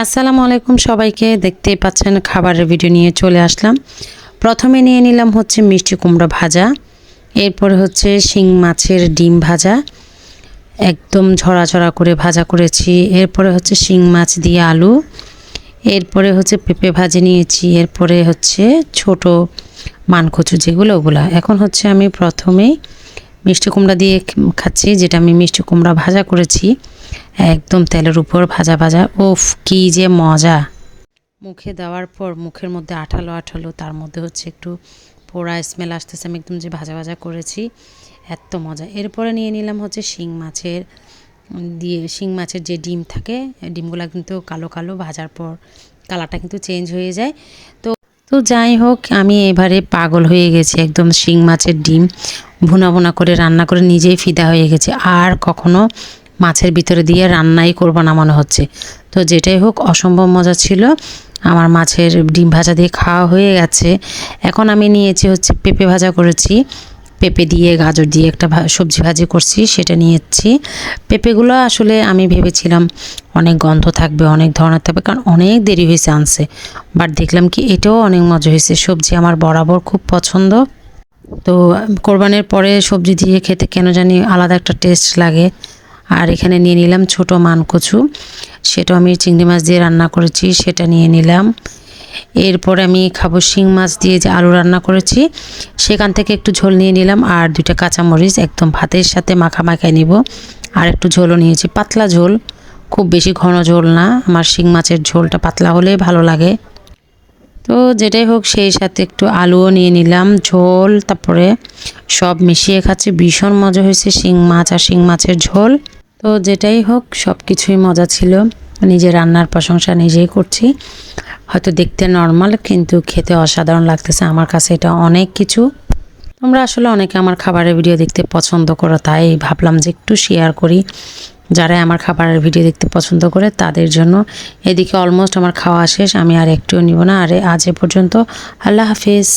আসসালামু আলাইকুম সবাইকে। দেখতেই পাচ্ছেন খাবারের ভিডিও নিয়ে চলে আসলাম। প্রথমে নিয়ে নিলাম হচ্ছে মিষ্টি কুমড়া ভাজা, এরপরে হচ্ছে শিং মাছের ডিম ভাজা, একদম ঝরা ঝরা করে ভাজা করেছি। এরপরে হচ্ছে শিং মাছ দিয়ে আলু, এরপরে হচ্ছে পেঁপে ভাজি নিয়েছি, এরপরে হচ্ছে ছোট মানকচু যেগুলো ওগুলা। এখন হচ্ছে আমি প্রথমেই মিষ্টি কুমড়া দিয়ে খাচ্ছি, যেটা আমি মিষ্টি কুমড়া ভাজা করেছি। একদম তেলের উপর ভাজা ভাজা। উফ, কি যে মজা! মুখে দেওয়ার পর মুখের মধ্যে আঠালো আঠালো, তার মধ্যে হচ্ছে একটু পোড়া স্মেল আসতেছে। আমি একদম যে ভাজা ভাজা করেছি, এত মজা। এরপরে নিয়ে নিলাম হচ্ছে শিং মাছের দিয়ে, শিং মাছের যে ডিম থাকে, ডিমগুলো কিন্তু কালো কালো ভাজার পর কালারটা কিন্তু চেঞ্জ হয়ে যায়। তো তো যাই হোক, আমি এবারে পাগল হয়ে গেছি, একদম শিং মাছের ডিম। ভুনা ভুনা করে রান্না করে নিজেই ফিদা হয়ে গেছে। আর কখনো মাছের ভিতরে দিয়ে রান্নাই করব না মনে হচ্ছে। তো যেটাই হোক, অসম্ভব মজা ছিল। আমার মাছের ডিম ভাজা দিয়ে খাওয়া হয়ে গেছে। এখন আমি নিয়েছি হচ্ছে পেঁপে ভাজা করেছি। পেঁপে দিয়ে, গাজর দিয়ে একটা সবজি ভাজি করছি, সেটা নিয়েছি। পেঁপেগুলো আসলে আমি ভেবেছিলাম অনেক গন্ধ থাকবে, অনেক ধরনের থাকবে, কারণ অনেক দেরি হয়েছে আনছে। বাট দেখলাম কি এটাও অনেক মজা হয়েছে। সবজি আমার বরাবর খুব পছন্দ। তো কোরবানের পরে সবজি দিয়ে খেতে কেন জানি আলাদা একটা টেস্ট লাগে। আর এখানে নিয়ে নিলাম ছোট মানকচু। সেটাও আমি চিংড়ি মাছ দিয়ে রান্না করেছি, সেটা নিয়ে নিলাম। এরপর আমি খাব শিং মাছ দিয়ে যে আলু রান্না করেছি, সেখান থেকে একটু ঝোল নিয়ে নিলাম আর দুইটা কাঁচামরিচ, একদম ভাতের সাথে মাখা মাখায় নিব। আর একটু ঝোলও নিয়েছি, পাতলা ঝোল, খুব বেশি ঘন ঝোল না, আমার শিং মাছের ঝোলটা পাতলা হলেই ভালো লাগে। তো যেটাই হোক, সেই সাথে একটু আলুও নিয়ে নিলাম, ঝোল, তারপরে সব মিশিয়ে খাচ্ছি, ভীষণ মজা হয়েছে শিং মাছ আর শিং মাছের ঝোল। তো যেটাই হোক সব কিছুই মজা ছিল নিজে রান্নার প্রশংসা নিজেই করছি। হয়তো দেখতে নর্মাল কিন্তু খেতে অসাধারণ লাগতেছে আমার কাছে এটা অনেক কিছু। তোমরা আসলে অনেকে আমার খাবারের ভিডিও দেখতে পছন্দ করো, তাই ভাবলাম যে একটু শেয়ার করি। যারা আমার খাবারের ভিডিও দেখতে পছন্দ করে, তাদের জন্য এদিকে অলমোস্ট আমার খাওয়া শেষ, আমি আর একটুও নিব না। আর আজ এ পর্যন্ত, আল্লাহ হাফিজ।